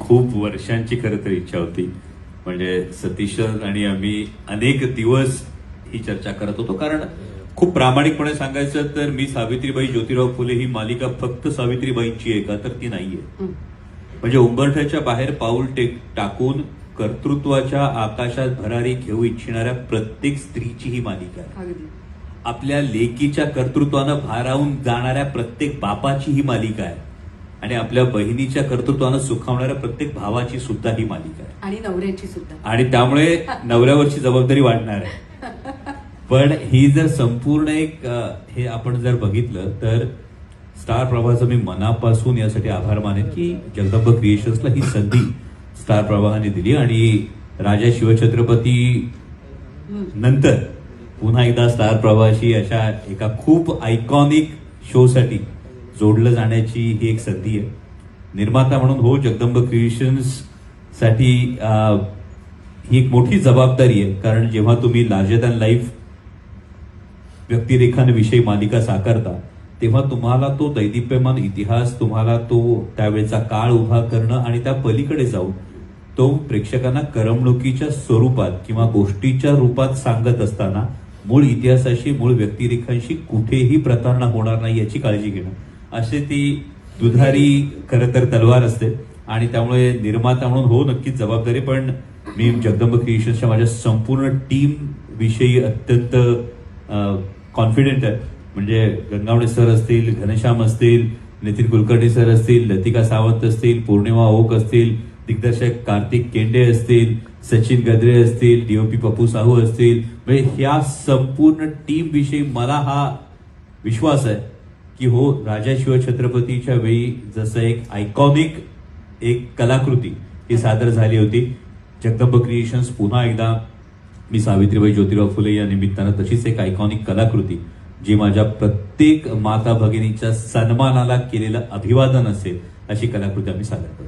खूप वर्षांची खरं तर इच्छा होती. म्हणजे सतीशन आणि आम्ही अनेक दिवस ही चर्चा करत होतो. कारण खूप प्रामाणिकपणे सांगायचं तर मी सावित्रीबाई ज्योतिराव फुले ही मालिका फक्त सावित्रीबाईंची आहे का तर ती नाहीये. म्हणजे उंबरठ्याच्या बाहेर पाऊल टेक टाकून कर्तृत्वाच्या आकाशात भरारी घेऊ इच्छिणाऱ्या प्रत्येक स्त्रीची ही मालिका आहे. आपल्या लेकीच्या कर्तृत्वानं भारावून जाणाऱ्या प्रत्येक बापाची ही मालिका आहे. आणि आपल्या बहिणीच्या कर्तृत्वानं सुखावणाऱ्या प्रत्येक भावाची सुद्धा ही मालिका आहे. आणि नवऱ्याची सुद्धा. आणि त्यामुळे नवऱ्यावरची जबाबदारी वाढणार आहे. पण ही जर संपूर्ण एक हे आपण जर बघितलं तर स्टार प्रवाहाचं मी मनापासून यासाठी आभार मानेन की जगदंब क्रिएशन्सला ही संधी स्टार प्रवाहाने दिली आणि राजा शिवछत्रपती. नंतर पुन्हा एकदा स्टार प्रवाहाशी अशा एका खूप आयकॉनिक शो साठी जोडलं जाण्याची ही एक संधी आहे. निर्माता म्हणून हो जगदंब क्रिएशन्ससाठी ही एक मोठी जबाबदारी आहे. कारण जेव्हा तुम्ही लार्जर दॅन लाईफ व्यक्तिरेखांविषयी मालिका साकारता तेव्हा तुम्हाला तो दैदिप्यमान इतिहास तुम्हाला तो त्यावेळेचा काळ उभा करणं आणि त्या पलीकडे जाऊन तो प्रेक्षकांना करमणुकीच्या स्वरूपात किंवा गोष्टीच्या रूपात सांगत असताना मूळ इतिहासाशी मूळ व्यक्तिरेखांशी कुठेही प्रतारणा होणार नाही याची काळजी घेणं. असे ती दुधारी खरं तर तलवार असते. आणि त्यामुळे निर्माता म्हणून हो नक्कीच जबाबदारी. पण मी जगदंब क्रिएशन्सच्या माझ्या संपूर्ण टीम विषयी अत्यंत कॉन्फिडेंट आहे. म्हणजे गंगावणे सर असतील घनश्याम असतील नितीन कुलकर्णी सर असतील लतिका सावंत असतील पौर्णिमा ओक असतील दिग्दर्शक कार्तिक केंडे असतील सचिन गद्रे असतील डीओपी पप्पू साहू असतील. म्हणजे ह्या संपूर्ण टीम विषयी मला हा विश्वास आहे. की हो राजा शिवछत्रपतीच्या वेळी जसं एक आयकॉनिक एक कलाकृती ही सादर झाली होती. जगदंब क्रिएशन्स पुन्हा एकदा मी सावित्रीबाई ज्योतिराव फुले या निमित्तानं तशीच एक आयकॉनिक कलाकृती जी माझ्या प्रत्येक माता भगिनीच्या सन्मानाला केलेलं अभिवादन असेल अशी कलाकृती आम्ही सादर करू